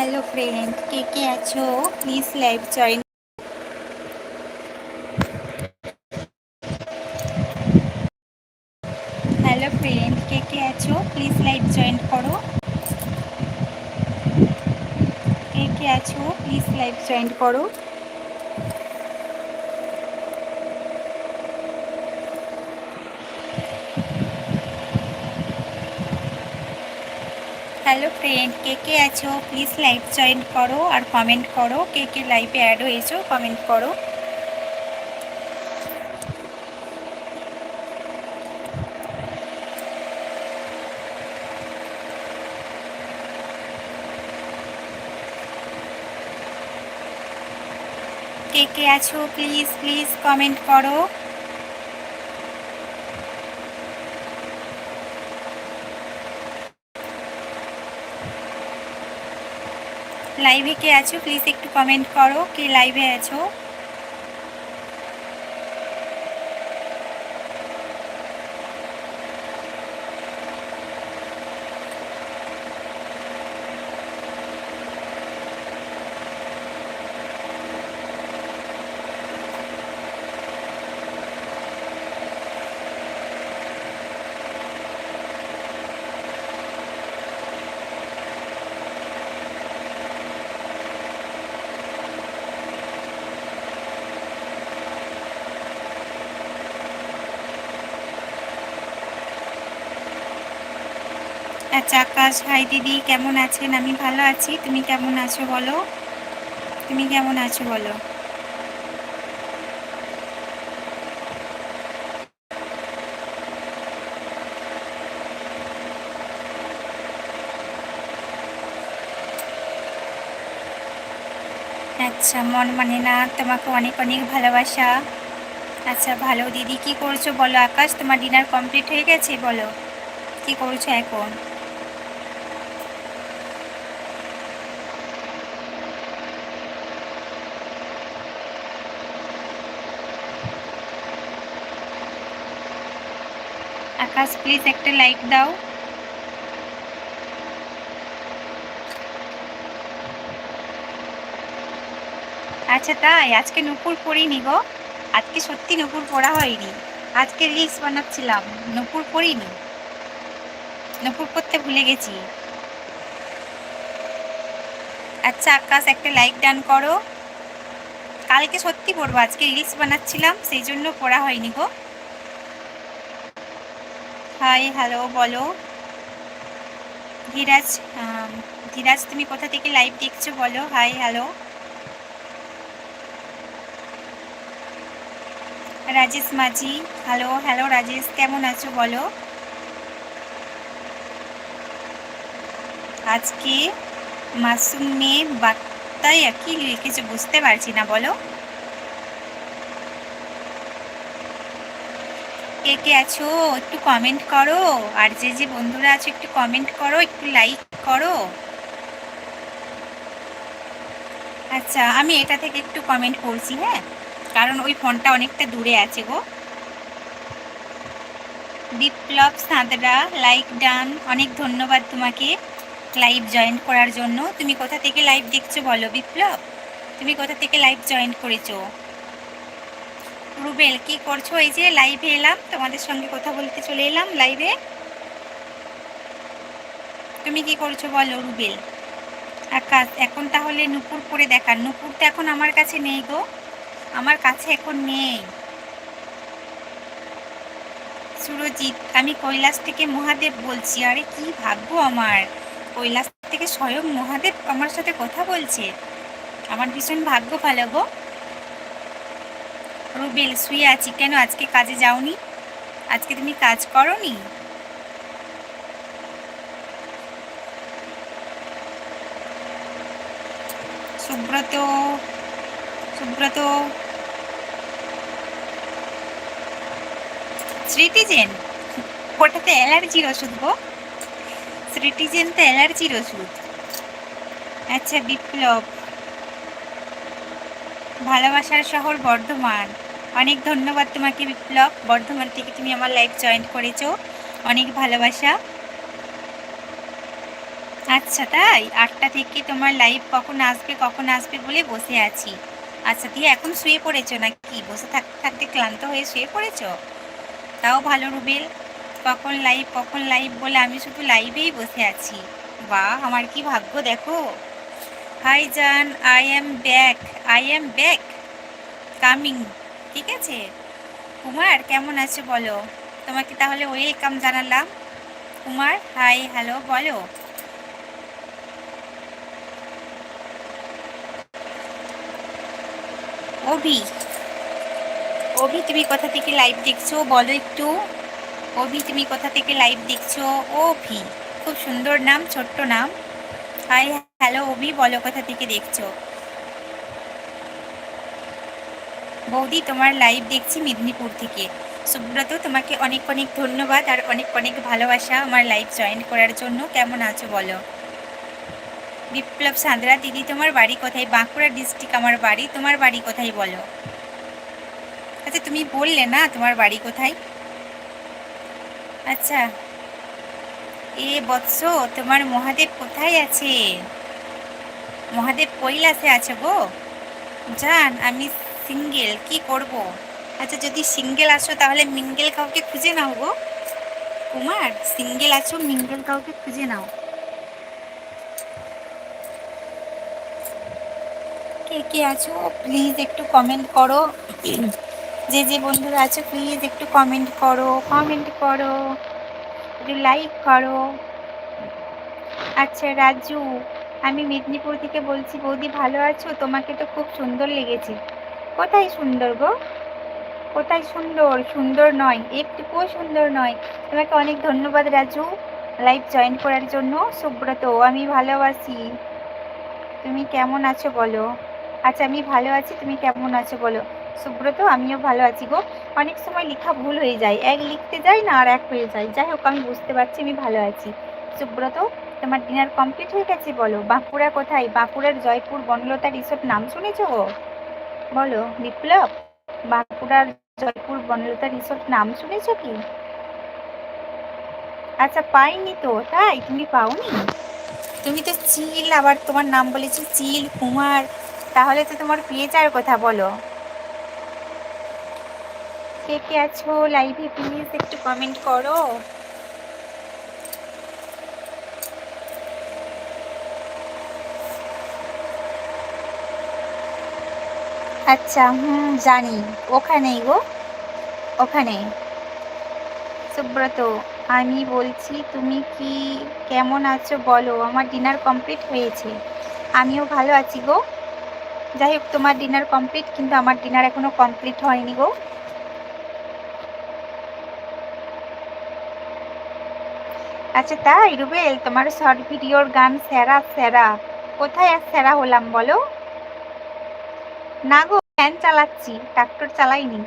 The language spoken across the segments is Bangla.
হ্যালো ফ্রেন্ড কে কে আছো? Please live join hello friend কে কে আছো? প্লিজ লাইভ জয়েন করো। কে কে আছো? প্লিজ লাইভ জয়েন করো। হ্যালো ফ্রেন্ড কে কে আছো? প্লিজ লাইভ জয়েন করো আর কমেন্ট করো। কে কে লাইভে অ্যাড হয়েছো কমেন্ট করো। কে কে আছো? প্লিজ প্লিজ কমেন্ট করো। লাইভে কে আছো প্লিজ একটু কমেন্ট করো কে লাইভে আছো। আচ্ছা আকাশ, হাই দিদি, কেমন আছেন? আমি ভালো আছি। তুমি কেমন আছো বলো? তুমি কেমন আছো বলো? আচ্ছা মন মানে না, তোমাকে অনেক অনেক ভালোবাসা। আচ্ছা ভালো। দিদি, কি করছ বলো? আকাশ, তোমার ডিনার কমপ্লিট হয়ে গেছে? বলো। কি করছ এখন? আকাশ প্লিজ একটা লাইক দাও। আচ্ছা তাই, আজকে নুপুর পরিনি গো। আজকে সত্যি নুপুর পড়া হয়নি। আজকে রিলস বানাচ্ছিলাম, নুপুর পরিনি নুপুর করতে ভুলে গেছি। আচ্ছা আকাশ, একটা লাইক ডান করো। কালকে সত্যি পড়ব, আজকে রিলস বানাচ্ছিলাম, সেই জন্য পড়া হয়নি গো। হাই হ্যালো বলো। ধীরাজ ধীরাজ, তুমি কোথা থেকে লাইভ দেখছ বলো? হাই হ্যালো রাজেশ মাঝি হ্যালো হ্যালো রাজেশ, কেমন আছো বলো? আজকে মাসুম মেয়ে বার্তায় কি লিখেছো, বুঝতে পারছি না, বলো। কে কে আছো একটু কমেন্ট করো। আর যে যে বন্ধুরা আছো একটু কমেন্ট করো, একটু লাইক করো। আচ্ছা আমি এটা থেকে একটু কমেন্ট করছি হ্যাঁ? কারণ ওই ফোনটা অনেকটা দূরে আছে গো। বিপ্লব সাঁতরা লাইক ডান অনেক ধন্যবাদ তোমাকে লাইভ জয়েন করার জন্য। তুমি কোথা থেকে লাইভ দেখছ বলো বিপ্লব? তুমি কোথা থেকে লাইভ জয়েন করেছ? রুবেল, কি করছ? এই যে লাইভে এলাম, তোমাদের সঙ্গে কথা বলতে চলে এলাম লাইভে তুমি কি করছ বলো রুবেল? আকাশ, এখন তাহলে নুপুর করে দেখার নুপুর তো এখন আমার কাছে নেই গো। আমার কাছে এখন নেই। সুরজিৎ, আমি কৈলাস থেকে মহাদেব বলছি। আরে কি ভাগ্য আমার! কৈলাস থেকে স্বয়ং মহাদেব আমার সাথে কথা বলছে। আমার ভীষণ ভাগ্য ভালো গো। রুবেল, শুয়ে আছি। কেন আজকে কাজে যাওনি? আজকে তুমি কাজ করনি? সুব্রত সুব্রত। স্মৃতিজেন ওটাতে অ্যালার্জির ওষুধ গো। স্মৃতিজেন তো অ্যালার্জির ওষুধ। আচ্ছা বিপ্লব। ভালোবাসার শহর বর্ধমান। অনেক ধন্যবাদ তোমাকে, বিপ্লব। বর্ধমান থেকে তুমি আমার লাইফ জয়েন করেছ। অনেক ভালোবাসা। আচ্ছা তাই? আটটা থেকে তোমার লাইভ কখন আসবে কখন আসবে বলে বসে আছি। আচ্ছা দিয়ে এখন শুয়ে পড়েছো নাকি? বসে থাকতে থাকতে ক্লান্ত হয়ে শুয়ে পড়েছো? তাও ভালো, রুবেল। কখন লাইভ কখন লাইভ বলে আমি শুধু লাইভেই বসে আছি। বাহ, আমার কি ভাগ্য, দেখো। হাই জান I am back I am back coming ঠিক আছে? কুমার, কেমন আছো বলো? তোমাকে তাহলে ওয়েলকাম জানালাম। কুমার, হাই, হ্যালো, বলো। অভি অভি, তুমি কোথা থেকে লাইভ দেখছ? বলো একটু। অভি, তুমি কোথা থেকে লাইভ দেখছ? অভি, খুব সুন্দর নাম, ছোট্ট নাম। হাই, হ্যালো, অভি, বলো কোথা থেকে দেখছ? বৌদি তোমার লাইভ দেখছি মেদিনীপুর থেকে। সুব্রত, তোমাকে অনেক অনেক ধন্যবাদ আর অনেক অনেক ভালোবাসা আমার লাইভ জয়েন করার জন্য। কেমন আছো বলো? বিপ্লব সাঁতরা, দিদি তোমার বাড়ি কোথায়? বাঁকুড়া ডিস্ট্রিক্ট আমার বাড়ি। তোমার বাড়ি কোথায় বলো? আচ্ছা তুমি বললে না তোমার বাড়ি কোথায়? আচ্ছা। এ বৎস, তোমার মহাদেব কোথায় আছে? মহাদেব কৈলাসে আছে গো। জান, আমি সিঙ্গেল, কি করব? আচ্ছা যদি সিঙ্গেল আসো তাহলে মিঙ্গেল কাউকে খুঁজে নাও গো। কুমার, সিঙ্গেল আছো, মিঙ্গেল কাউকে খুঁজে নাও। কে কে আছো? প্লিজ একটু কমেন্ট করো। যে যে বন্ধুরা আছো প্লিজ একটু কমেন্ট করো। কমেন্ট করো। একটু লাইক করো। আচ্ছা রাজু, আমি মেদিনীপুর থেকে বলছি, বৌদি ভালো আছো? তোমাকে তো খুব সুন্দর লেগেছে। কোথায় সুন্দর গো? কোথায় সুন্দর? সুন্দর নয়, একটুকুও সুন্দর নয়। তোমাকে অনেক ধন্যবাদ রাজু লাইভ জয়েন করার জন্য। সুব্রত, আমি ভালোবাসি তুমি কেমন আছো বলো? আচ্ছা আমি ভালো আছি, তুমি কেমন আছো বলো? সুব্রত, আমিও ভালো আছি গো। অনেক সময় লেখা ভুল হয়ে যায়, এক লিখতে যাই না, আর এক হয়ে যায়। যাই হোক, আমি বুঝতে পারছি, আমি ভালো আছি। সুব্রত, তোমার ডিনার কমপ্লিট হয়ে গেছে বলো? বাঁকুড়া কোথায়? বাঁকুড়ার জয়পুর বনলতা রিসোর্ট নাম শুনেছো গো? বলো, বিপ্লব, বাঁকুড়ার জয়পুর বনলতা রিসোর্ট নাম শুনেছো কি? আচ্ছা পাইনি তো, তাই তুমি পাওনি? তুমি তো চিল, আবার তোমার নাম বলেছি চিল, কুমার, তাহলে তো তোমার পেয়ে যাওয়ার কথা বলো। কে কে আছো লাইভে প্লিজ একটু কমেন্ট করো। আচ্ছা হুম, জানি। ওখানেই গো। ওখানে সুব্রত, আমি বলছি, তুমি কি কেমন আছো বলো, আমার ডিনার কমপ্লিট হয়েছে। আমিও ভালো আছি গো। যাই হোক, তোমার ডিনার কমপ্লিট কিন্তু আমার ডিনার এখনও কমপ্লিট হয়নি গো। আচ্ছা তাই রুবেল তোমার শর্ট ভিডিওর গান সেরা সেরা। কোথায় আর সেরা হলাম বলো? না গো ফ্যান চালাচ্ছি ট্রাক্টর চালাইনি।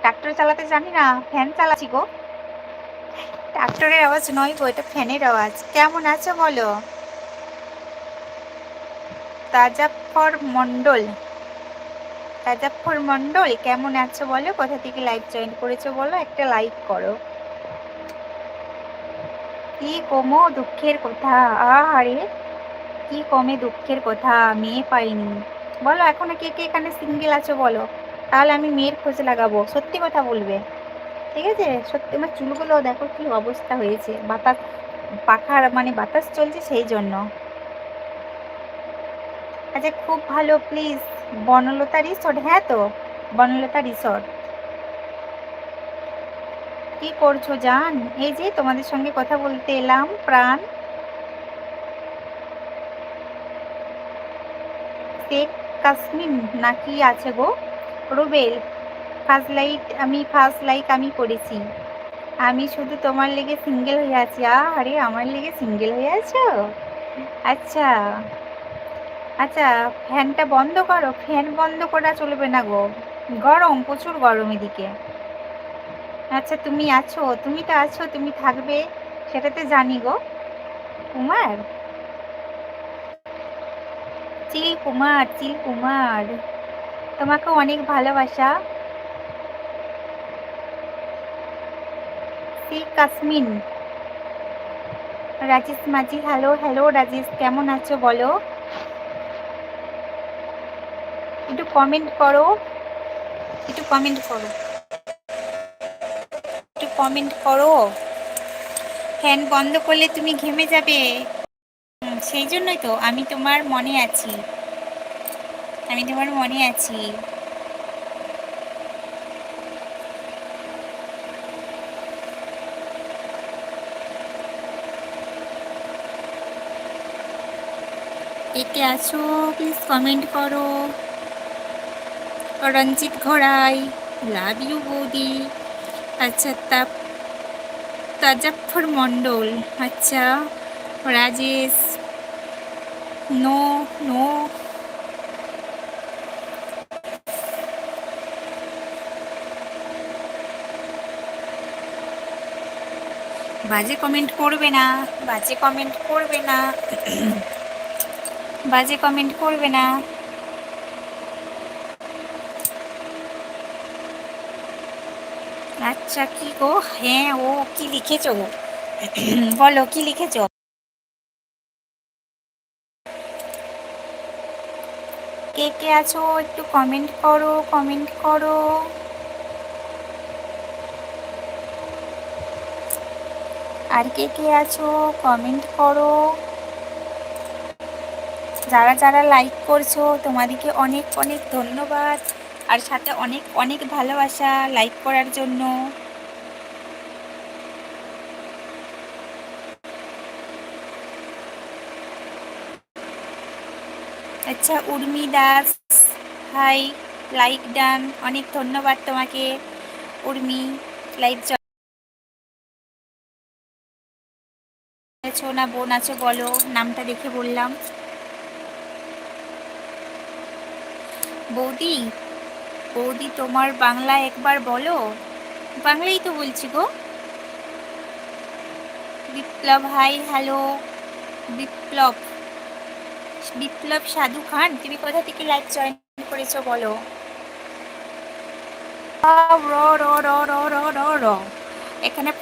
ট্রাক্টর চালাতে জানি না ফ্যান চালাচ্ছি গো। ট্রাক্টরের আওয়াজ নয় গো, এটা ফ্যানের আওয়াজ। কেমন আছো বলো? তাজাফর মন্ডল তাজাফর মন্ডল কেমন আছো বলো? কোথা থেকে লাইভ জয়েন করেছ বলো? একটা লাইক করো। কি কমো দুঃখের কথা? আহারে, কি কমে দুঃখের কথা? মেয়ে পাইনি। বলো, এখনও কে কে এখানে সিঙ্গেল আছো বলো? তাহলে আমি মেয়ের খোঁজ লাগাবো। সত্যি কথা বলবে। ঠিক আছে? সত্যি, আমার চুলগুলো দেখো কি অবস্থা হয়েছে। বাতাস, পাখার মানে বাতাস চলছে সেই জন্য। আচ্ছা খুব ভালো প্লিজ বনলতা রিসোর্ট হ্যাঁ তো, বনলতা রিসোর্ট কি করছ, জান? এই যে তোমাদের সঙ্গে কথা বলতে এলাম, প্রাণ। শেখ কাশ্মীর নাকি আছে গো? রুবেল ফার্স্ট লাইট আমি ফার্স্ট লাইক আমি করেছি। আমি শুধু তোমার লেগে সিঙ্গেল হয়ে আছি। আরে, আমার লেগে সিঙ্গেল হয়ে আছো? আচ্ছা। আচ্ছা ফ্যানটা বন্ধ করো। ফ্যান বন্ধ করা চলবে না গো। গরম, প্রচুর গরম এদিকে। আচ্ছা তুমি আছো? তুমি তো আছো, তুমি থাকবে। সেটাতে জানি গো। কুমার চিল কুমার চিল কুমার। তোমাকে অনেক ভালোবাসা। শ্রী কাশ্মীর রাজেশ মাঝি, হ্যালো হ্যালো, রাজেশ, কেমন আছো বলো? একটু কমেন্ট করো। একটু কমেন্ট করো। একটু কমেন্ট করো। ফ্যান বন্ধ করলে তুমি ঘেমে যাবে। সেই জন্যই তো আমি তোমার মনে আছি। আমি তোমার মনে আছি। এতে আছো? প্লিজ কমেন্ট করো। রঞ্জিত ঘোড়াই, লাভ ইউ বৌদি। আচ্ছা তা তাজাফর মণ্ডল আচ্ছা রাজেশ। নো নো বাজে কমেন্ট করবে না, বাজে কমেন্ট করবে না, বাজে কমেন্ট করবে না। আচ্ছা কি গো? হ্যাঁ ও কি লিখেছো বলো, কি লিখেছো? কে কে আছো একটু কমেন্ট করো কমেন্ট করো। আর কে কে আছো কমেন্ট করো। যারা যারা লাইক করছ, তোমাদেরকে অনেক অনেক ধন্যবাদ। আর সাথে অনেক অনেক ভালোবাসা লাইক করার জন্য। আচ্ছা Urmi Das, hi, like done, অনেক ধন্যবাদ তোমাকে। উর্মি, লাইক আছো না বোন আছো বলো, নামটা দেখে বললাম। বৌদি বৌদি তোমার বাংলা একবার বলো। বাংলাই তো বলছি গো। বিপ্লব, হাই, হ্যালো, বিপ্লব। বিপ্লব সাধু খান তুমি কোথা থেকে লাইভ জয়েন করেছ বলো? এখানে